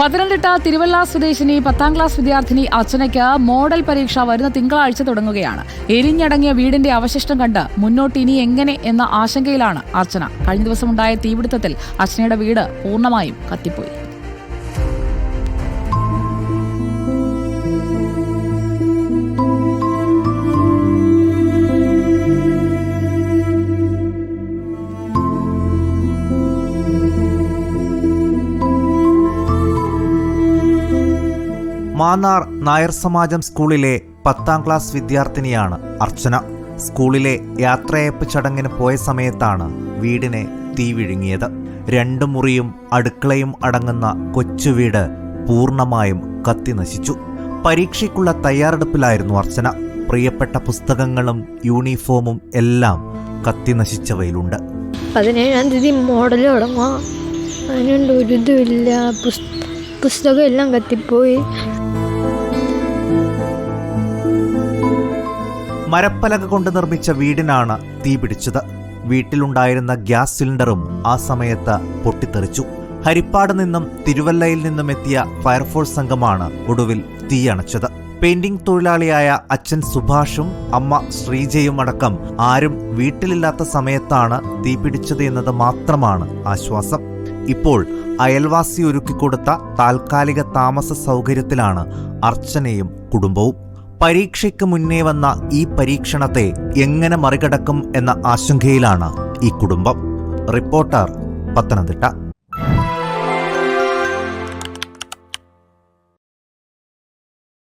പത്തനംതിട്ട തിരുവല്ല സ്വദേശിനി പത്താം ക്ലാസ് വിദ്യാർത്ഥിനി അർച്ചനയ്ക്ക് മോഡൽ പരീക്ഷ വരുന്ന തിങ്കളാഴ്ച തുടങ്ങുകയാണ്. എരിഞ്ഞടങ്ങിയ വീടിന്റെ അവശിഷ്ടം കണ്ട് മുന്നോട്ട് ഇനി എങ്ങനെ എന്ന ആശങ്കയിലാണ് അർച്ചന. കഴിഞ്ഞ ദിവസമുണ്ടായ തീപിടുത്തത്തിൽ അർച്ചനയുടെ വീട് പൂർണമായും കത്തിപ്പോയി. മാന്നാർ നായർ സമാജം സ്കൂളിലെ പത്താം ക്ലാസ് വിദ്യാർത്ഥിനിയാണ് അർച്ചന. സ്കൂളിലെ യാത്രയപ്പ് ചടങ്ങിന് പോയ സമയത്താണ് വീടിനെ തീ വിഴുങ്ങിയത്. രണ്ട് മുറിയും അടുക്കളയും അടങ്ങുന്ന കൊച്ചു വീട് പൂർണമായും കത്തിനശിച്ചു പരീക്ഷയ്ക്കുള്ള തയ്യാറെടുപ്പിലായിരുന്നു അർച്ചന. പ്രിയപ്പെട്ട പുസ്തകങ്ങളും യൂണിഫോമും എല്ലാം കത്തി നശിച്ചവയിലുണ്ട്. പതിനേഴാം തീയതി മോഡൽ തുടങ്ങുക അതിനുണ്ട് ഒരു ഇതുമില്ല. പുസ് പുസ്തകം എല്ലാം കത്തിപ്പോയി. മരപ്പലക കൊണ്ട് നിർമ്മിച്ച വീടിനാണ് തീ പിടിച്ചത്. വീട്ടിലുണ്ടായിരുന്ന ഗ്യാസ് സിലിണ്ടറും ആ സമയത്ത് പൊട്ടിത്തെറിച്ചു. ഹരിപ്പാട് നിന്നും തിരുവല്ലയിൽ നിന്നും എത്തിയ ഫയർഫോഴ്സ് സംഘമാണ് ഒടുവിൽ തീയണച്ചത് പെയിന്റിംഗ് തൊഴിലാളിയായ അച്ഛൻ സുഭാഷും അമ്മ ശ്രീജയും അടക്കം ആരും വീട്ടിലില്ലാത്ത സമയത്താണ് തീ പിടിച്ചത് എന്നത് മാത്രമാണ് ആശ്വാസം. ഇപ്പോൾ അയൽവാസി ഒരുക്കിക്കൊടുത്ത താൽക്കാലിക താമസ സൗകര്യത്തിലാണ് അർച്ചനയും കുടുംബവും. പരീക്ഷയ്ക്ക് മുന്നേ വന്ന ഈ പരീക്ഷണത്തെ എങ്ങനെ മറികടക്കും എന്ന ആശങ്കയിലാണ് ഈ കുടുംബം. റിപ്പോർട്ടർ പത്തനംതിട്ട.